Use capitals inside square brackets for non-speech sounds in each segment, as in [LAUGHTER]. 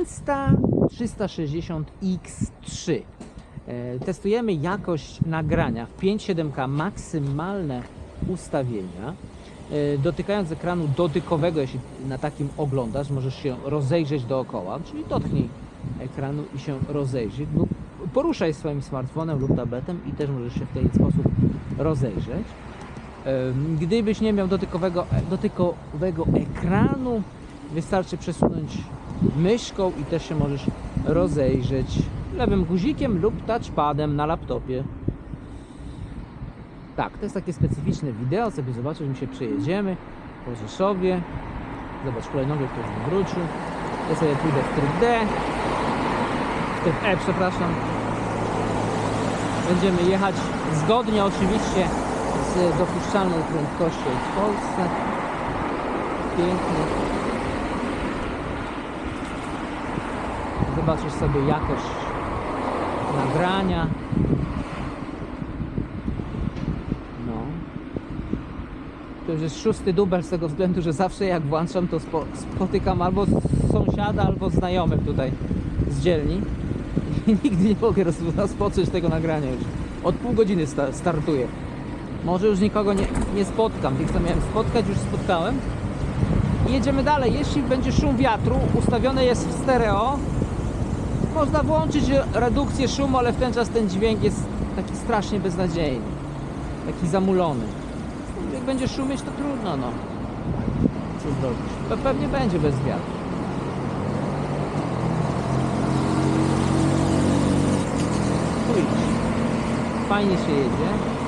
Insta360X3. E, Testujemy jakość nagrania w 5.7K, maksymalne ustawienia. E, Dotykając ekranu dotykowego, jeśli na takim oglądasz, możesz się rozejrzeć dookoła, czyli dotknij ekranu i się rozejrzyj lub poruszaj swoim smartfonem lub tabletem i też możesz się w ten sposób rozejrzeć. Em, Gdybyś nie miał dotykowego, dotykowego ekranu, wystarczy przesunąć myszką i też się możesz rozejrzeć lewym guzikiem lub touchpadem na laptopie. Tak, to jest takie specyficzne wideo, sobie zobaczysz, my się przejedziemy po Rzeszowie. Zobacz hulajnogę, który wrócił. Ja sobie pójdę w tryb D, w tryb E, przepraszam. Będziemy jechać zgodnie oczywiście z dopuszczalną prędkością w Polsce. Pięknie. Zobaczysz sobie jakość nagrania. No. To już jest szósty dubel z tego względu, że zawsze jak włączam, to spo, spotykam albo sąsiada, albo znajomych tutaj z dzielni. [LAUGHS] I nigdy nie mogę roz- rozpocząć tego nagrania już. Od pół godziny sta- startuję. Może już nikogo nie, nie spotkam. Tych, co miałem spotkać, już spotkałem. I jedziemy dalej. Jeśli będzie szum wiatru, ustawione jest w stereo, można włączyć redukcję szumu, ale w ten czas ten dźwięk jest taki strasznie beznadziejny. Taki zamulony. Jak będzie szumieć, to trudno, no. Co zrobić? Pe- Pewnie będzie bez wiatru. Fajnie się jedzie.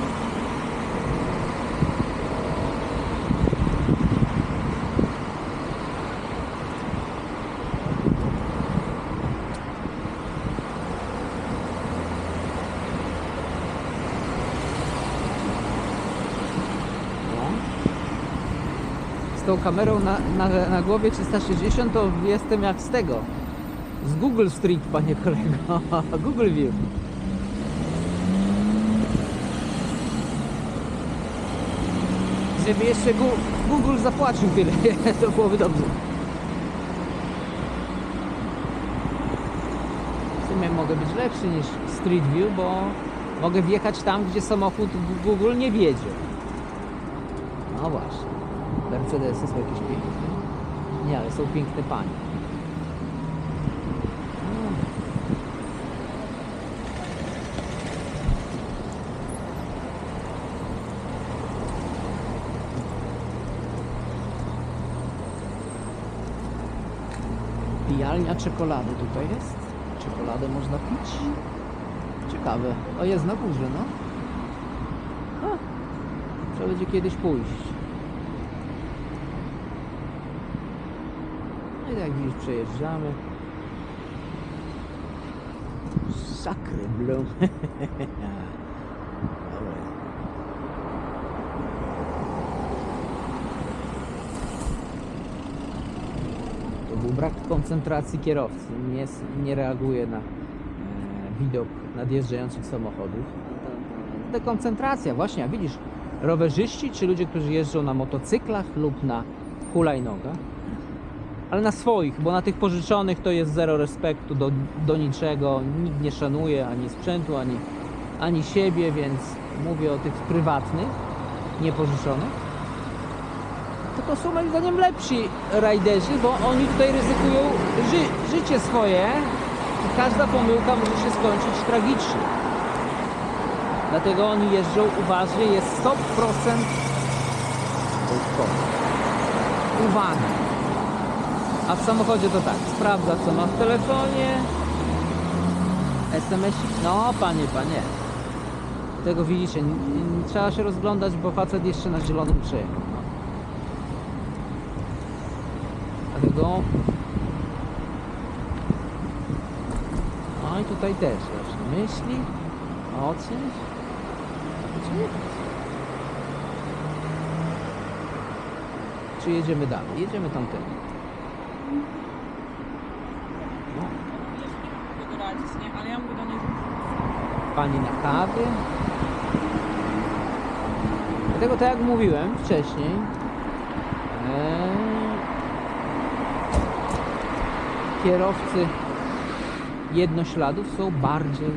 Tą kamerą na, na, na głowie 360 to jestem jak z tego. Z Google Street, panie kolego. [LAUGHS] Google View. Żeby jeszcze Google zapłacił tyle, [LAUGHS] to byłoby dobrze. W sumie mogę być lepszy niż Street View, bo mogę wjechać tam, gdzie samochód Google nie wiedzie. No właśnie. Mercedesy są jakieś piękne. Nie, ale są piękne panie. Pijalnia czekolady tutaj jest. Czekoladę można pić. Ciekawe. O, jest na górze, no. A, Trzeba będzie kiedyś pójść. Tak widzisz, przejeżdżamy. Sakry [LAUGHS] blum. To był brak koncentracji kierowcy. Nie, nie reaguje na e, widok nadjeżdżających samochodów. Dekoncentracja, właśnie, a widzisz, rowerzyści czy ludzie, którzy jeżdżą na motocyklach lub na hulajnogach, ale na swoich, bo na tych pożyczonych to jest zero respektu do, do niczego, nikt nie szanuje ani sprzętu, ani, ani siebie, więc mówię o tych prywatnych, niepożyczonych. To, to są moim zdaniem lepsi rajderzy, bo oni tutaj ryzykują ży, życie swoje i każda pomyłka może się skończyć tragicznie. Dlatego oni jeżdżą uważnie, jest 100% uwagi. A w samochodzie to tak, sprawdza co ma w telefonie, SMS, no panie, panie. Tego widzicie, trzeba się rozglądać, bo facet jeszcze na zielonym przejechał. Dlatego... No i tutaj też właśnie myśli o czymś. Czy, czy jedziemy dalej? Jedziemy tamtędy. Pani na kawie. Dlatego tak jak mówiłem wcześniej, eee, kierowcy jednośladów są bardziej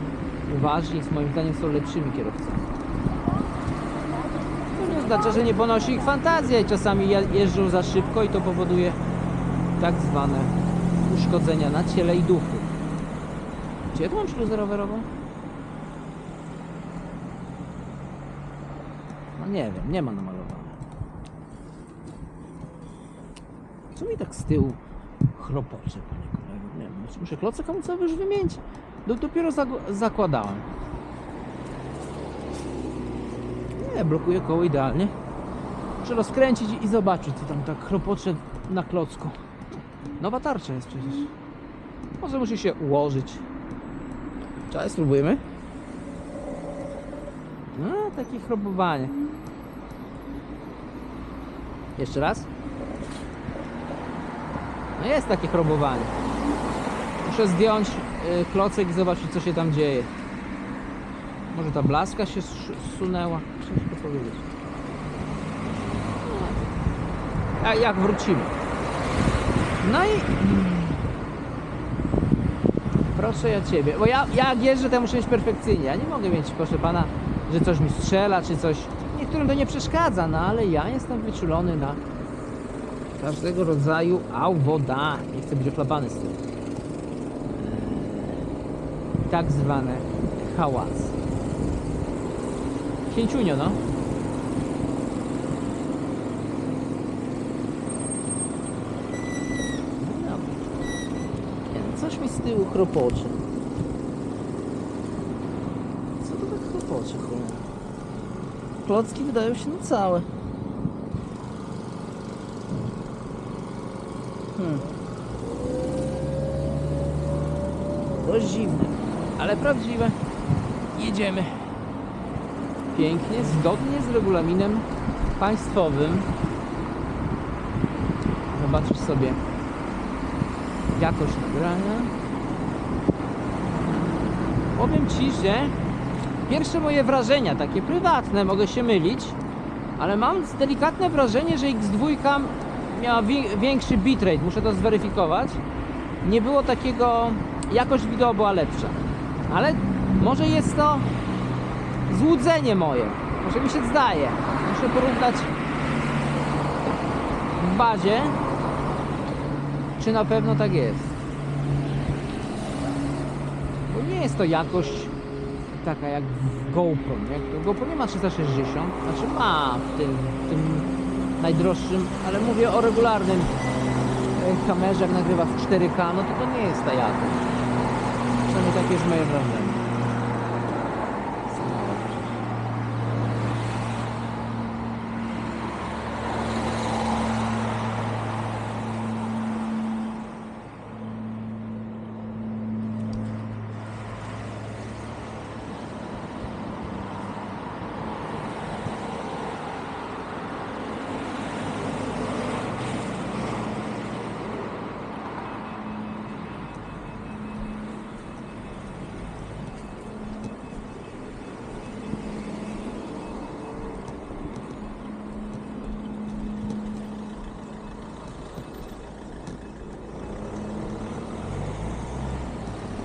uważni, z moim zdaniem są lepszymi kierowcami. To nie oznacza, że nie ponosi ich fantazja i czasami je- jeżdżą za szybko i to powoduje tak zwane uszkodzenia na ciele i duchu. Czy ja tu mam śluzę rowerową? No nie wiem, nie ma namalowane. Co mi tak z tyłu chropocze, panie kolego? Nie wiem, muszę- muszę klocek hamulcowy już wymienić. Do, dopiero zakładałem. Nie, blokuje koło idealnie. Muszę rozkręcić i zobaczyć, co tam tak chropocze na klocku. Nowa tarcza jest przecież. Może musi się ułożyć. Czas, spróbujemy. No, takie chrobowanie. Jeszcze raz. No jest takie chrobowanie. Muszę zdjąć y, klocek i zobaczyć co się tam dzieje. Może ta blaska się zsunęła. Ciężko powiedzieć. A jak wrócimy? No i... Proszę ja Ciebie, bo ja, ja jeżdżę, to muszę mieć perfekcyjnie. Ja nie mogę mieć, proszę Pana, że coś mi strzela, czy coś... Niektórym to nie przeszkadza, no ale ja jestem wyczulony na każdego rodzaju au woda. Nie chcę być ochlapany z tym. Tak zwane hałas. Pięciunio, no. No dobra. Nie, no Coś mi z tyłu chropocze. Co to tak chropocze, cholera? Klocki wydają się no całe. Hmm. Dość dziwne, ale prawdziwe. Jedziemy. Pięknie, zgodnie z regulaminem państwowym. Zobaczysz sobie jakość nagrania. Powiem Ci, że pierwsze moje wrażenia, takie prywatne, mogę się mylić, ale mam delikatne wrażenie, że X2 miała wi- większy bitrate, muszę to zweryfikować. Nie było takiego, jakość wideo była lepsza. Ale może jest to złudzenie moje, może mi się zdaje. Muszę porównać w bazie, czy na pewno tak jest. Nie jest to jakość taka jak w GoPro, nie? To GoPro nie ma 360, znaczy ma w tym, w tym najdroższym, ale mówię o regularnym e, kamerze, jak nagrywa w 4K, no to to nie jest ta jakość. Przynajmniej takie jest moje wrażenie.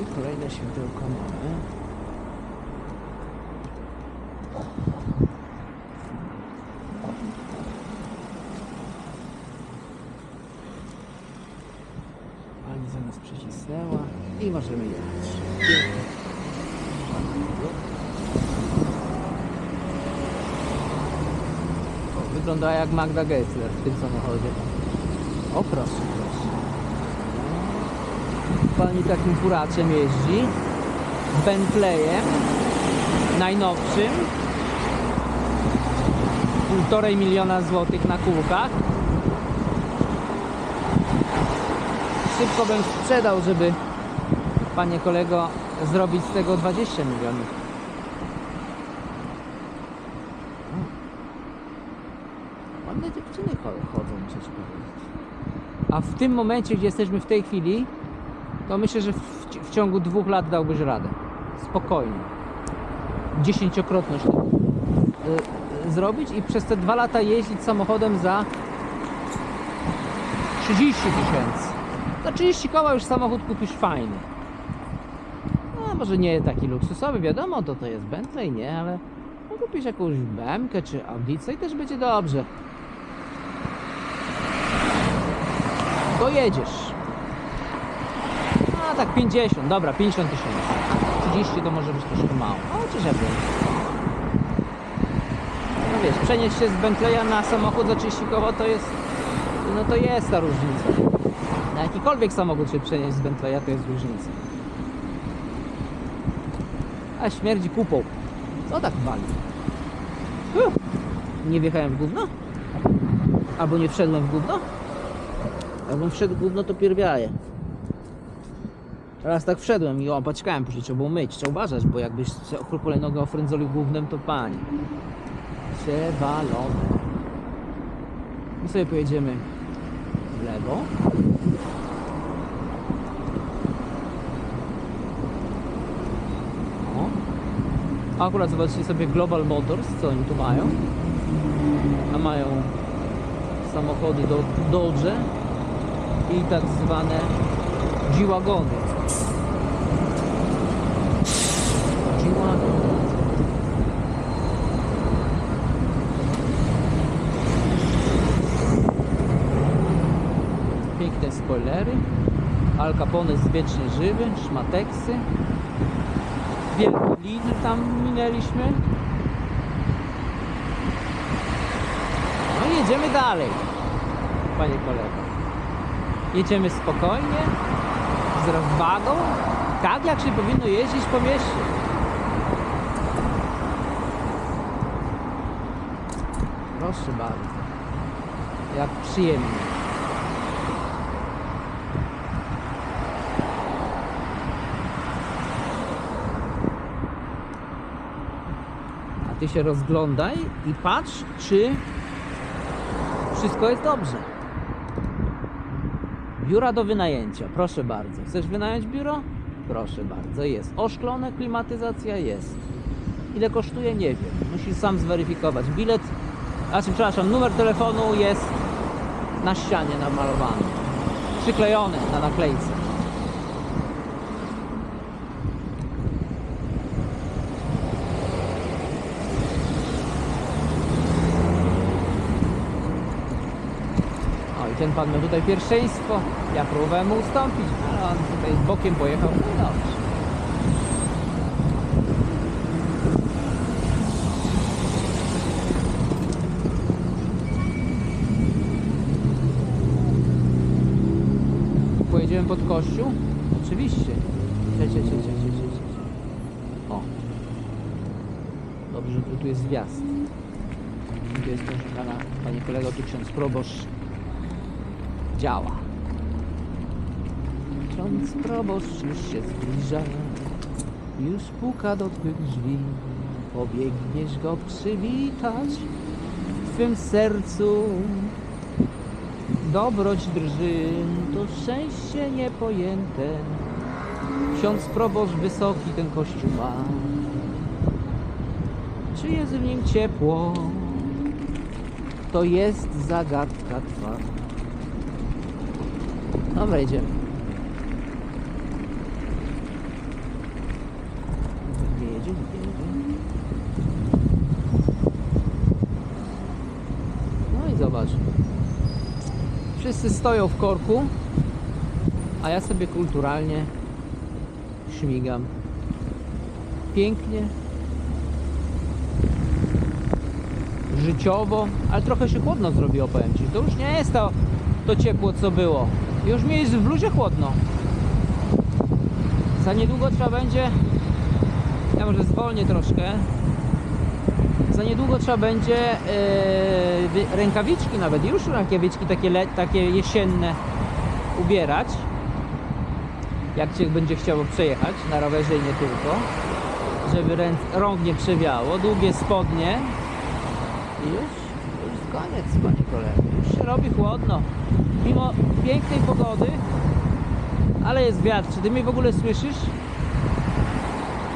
I kolejne światełka mamy. Pani za nas przycisnęła i możemy jechać. O, Wygląda jak Magda Gessler w tym samochodzie. O proszę. Pani takim furaczem jeździ. Bentleyem. Najnowszym. Półtorej miliona złotych na kółkach. Szybko bym sprzedał, żeby panie kolego zrobić z tego 20 milionów. Ładne dziewczyny cho- chodzą, ci powiedzieć. A w tym momencie, gdzie jesteśmy w tej chwili, to myślę, że w, w ciągu dwóch lat dałbyś radę. Spokojnie. Dziesięciokrotność y, y, zrobić i przez te dwa lata jeździć samochodem za 30 tysięcy. Za 30 koła już samochód kupisz fajny. No, może nie taki luksusowy, wiadomo, to to jest Bentley, nie, ale no, kupisz jakąś BMW czy Audicę i też będzie dobrze. Dojedziesz. Tak 50, dobra, 50 tysięcy. 30 to może być troszkę mało. O, chociaż ja. No wiesz, przenieść się z Bentleya na samochód za 30 koła to jest, no to jest ta różnica. Na jakikolwiek samochód się przenieść z Bentleya to jest różnica. A śmierdzi kupą. Co tak wali? Huh. Nie wjechałem w gówno? Albo nie wszedłem w gówno? Jakbym wszedł w gówno, to pierwiaje. Raz tak wszedłem i opaćkałem, później trzeba było myć. Trzeba uważać, bo jakbyś się kolejnego ofrędzolił głównym, to pani. Przewalone. My sobie pojedziemy w lewo. O. Akurat zobaczcie sobie Global Motors, co oni tu mają. A mają samochody do Dodge i tak zwane G-Wagony. Piękne spoilery. Al Capone jest wiecznie żywy, szmateksy. Wielki Lidl tam minęliśmy. No i jedziemy dalej, panie kolego. Jedziemy spokojnie, z rozwagą, tak jak się powinno jeździć po mieście. Proszę bardzo. Jak przyjemnie. Ty się rozglądaj i patrz, czy wszystko jest dobrze. Biura do wynajęcia, proszę bardzo. Chcesz wynająć biuro? Proszę bardzo, jest. Oszklone, klimatyzacja jest. Ile kosztuje? Nie wiem. Musisz sam zweryfikować. Bilet, znaczy, przepraszam, numer telefonu jest na ścianie namalowany. Przyklejony na naklejce. O i ten pan miał tutaj pierwszeństwo. Ja próbowałem mu ustąpić, ale on tutaj bokiem pojechał. No dobrze. Pojedziemy pod kościół? Oczywiście. Cie, cie, cie, cie, cie, cie, cie. O. Dobrze, że tu jest wjazd. Tu jest proszę pana, panie kolego, tu ksiądz proboszcz działa. Ksiądz proboszcz już się zbliża, już puka do twych drzwi. Pobiegniesz go przywitać w twym sercu. Dobroć drży, to szczęście niepojęte. Ksiądz proboszcz wysoki ten kościół ma. Czy jest w nim ciepło? To jest zagadka twa. Nie jedzie. No i zobacz. Wszyscy stoją w korku, a ja sobie kulturalnie śmigam. Pięknie. Życiowo, ale trochę się chłodno zrobiło, powiem Ci. To już nie jest to, to ciepło, co było. Już mi jest w bluzie chłodno. Za niedługo trzeba będzie. Ja może zwolnię troszkę. Za niedługo trzeba będzie wy- rękawiczki, nawet już rękawiczki takie, le, takie jesienne ubierać. Jak cię będzie chciało przejechać na rowerze i nie tylko. Żeby rąk nie przewiało. Długie spodnie. I już koniec, panie kolego. Już się robi chłodno. Mimo pięknej pogody, ale jest wiatr. Czy ty mnie w ogóle słyszysz?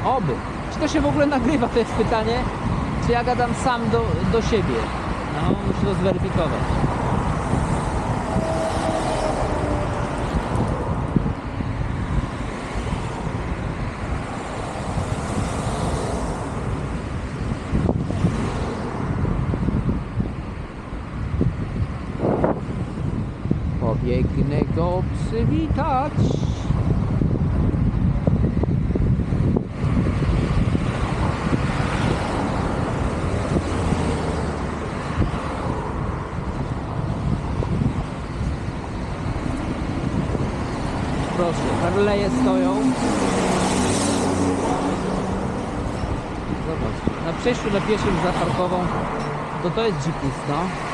Oby. Czy to się w ogóle nagrywa, to jest pytanie. Czy ja gadam sam do, do siebie? No, muszę to zweryfikować. Przywitać. Proszę, Harleje stoją. Zobacz, na przejściu dla pieszych zaparkował. To to jest dzikus, no.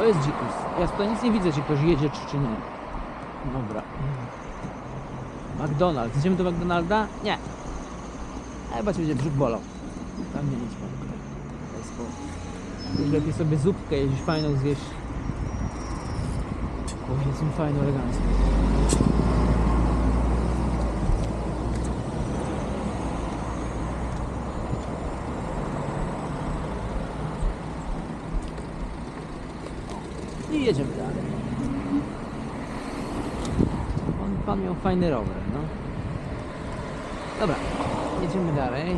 To jest dzikus. Ja to nic nie widzę, czy ktoś jedzie, czy, czy nie. Dobra. McDonald's. Idziemy do McDonalda? Nie. Chyba cię będzie brzuch bolał. Tam nie spokój. Już lepiej sobie zupkę jeść fajną zjeść. Bo są fajne, eleganckie. I jedziemy dalej. Pan, pan miał fajny rower, no. Dobra, jedziemy dalej.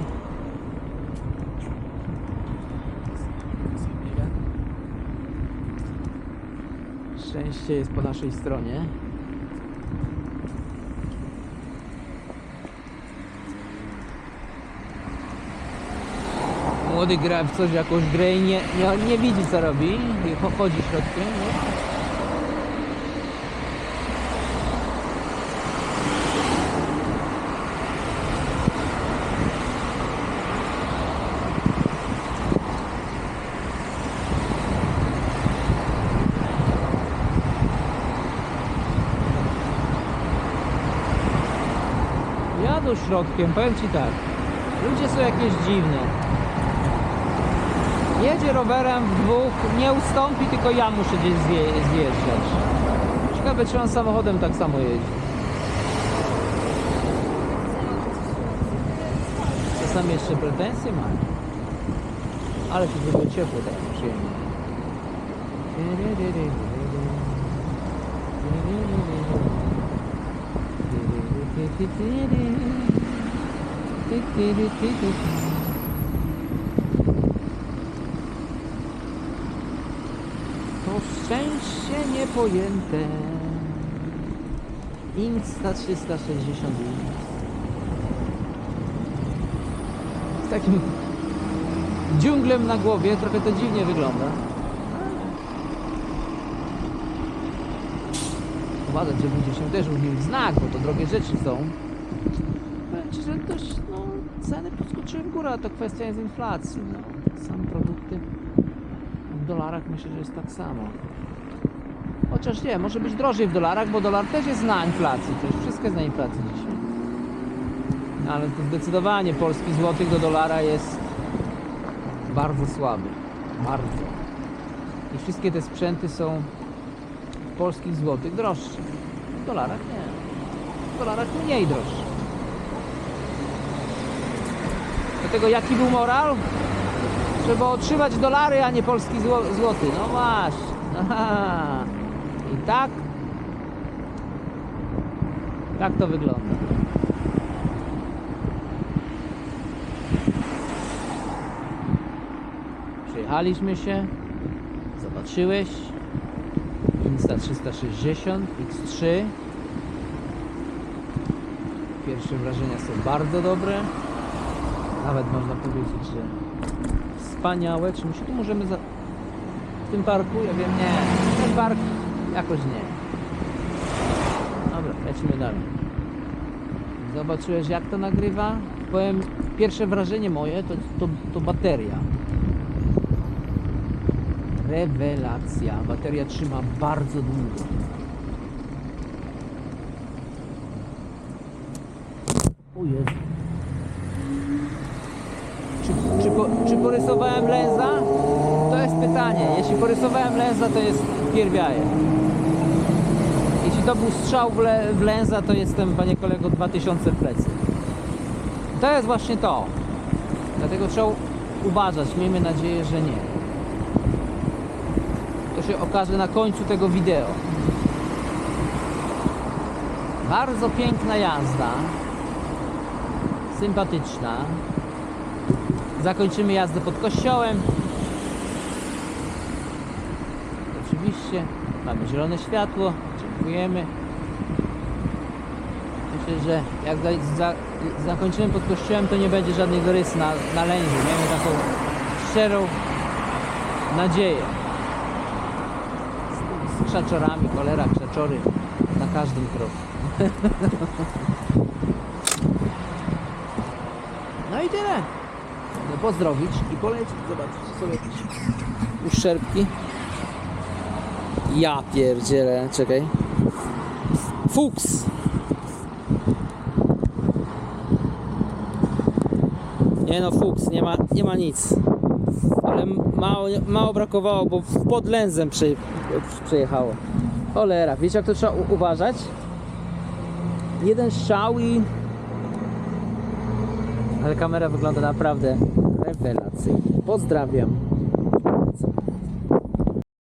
Szczęście jest po naszej stronie. Młody gra w coś, jakąś grę i nie, nie, nie widzi co robi. Chodzi środkiem. Jadą środkiem, powiem Ci tak. Ludzie są jakieś dziwne. Jedzie rowerem w dwóch, nie ustąpi, tylko ja muszę gdzieś zje, zjeżdżać. Ciekawe, czy on samochodem tak samo jeździ. Czasami jeszcze pretensje mają. Ale się zrobiło ciepło tak przyjemnie. Szczęście niepojęte. Insta 360 Z takim dżunglem na głowie trochę to dziwnie wygląda. Uważać, że ludzie się też w znak, bo to drogie rzeczy są. Powiem że dość, no, ceny podskoczyły w górę, a to kwestia jest inflacji. No. Same produkty w dolarach myślę, że jest tak samo. Chociaż nie, może być drożej w dolarach, bo dolar też jest na inflacji. To jest wszystko jest na inflacji dzisiaj. Ale to zdecydowanie polski złotych do dolara jest bardzo słaby. Bardzo. I wszystkie te sprzęty są w polskich złotych droższe. W dolarach nie. W dolarach mniej droższe. Dlatego jaki był moral? Trzeba otrzymać dolary, a nie polski zło złoty. No właśnie. I tak. Tak to wygląda. Przyjechaliśmy się. Zobaczyłeś. Insta 360 X3. Pierwsze wrażenia są bardzo dobre. Nawet można powiedzieć, że wspaniałe. Czy my się tu możemy za... w tym parku? Ja wiem, nie. Ten park jakoś nie. Dobra, lecimy dalej. Zobaczyłeś jak to nagrywa? Powiem, pierwsze wrażenie moje to, to, to bateria. Rewelacja. Bateria trzyma bardzo długo. O Jezu. Czy, po, czy porysowałem lęza? To jest pytanie. Jeśli porysowałem lęza, to jest pierwiaje. Jeśli to był strzał w, le, w lęza, to jestem, panie kolego, 2000 w plecy. To jest właśnie to. Dlatego trzeba uważać. Miejmy nadzieję, że nie. To się okaże na końcu tego wideo. Bardzo piękna jazda. Sympatyczna. Zakończymy jazdę pod kościołem. Oczywiście mamy zielone światło. Dziękujemy. Myślę, że jak za, za, zakończymy pod kościołem, to nie będzie żadnych rys na, na lędzi. Miejmy taką szczerą nadzieję. Z, z krzaczorami, cholera, krzaczory na każdym kroku. [LAUGHS] No i tyle. Pozdrowić i polecić. Zobaczcie sobie jakieś uszczerbki. Ja pierdzielę, czekaj. Fuks! Nie no, fuks, nie ma, nie ma nic. Ale mało, mało brakowało, bo pod lęzem prze, przejechało. Cholera, wiecie jak to trzeba uważać? Jeden strzał i... Ale kamera wygląda naprawdę Pozdrawiam.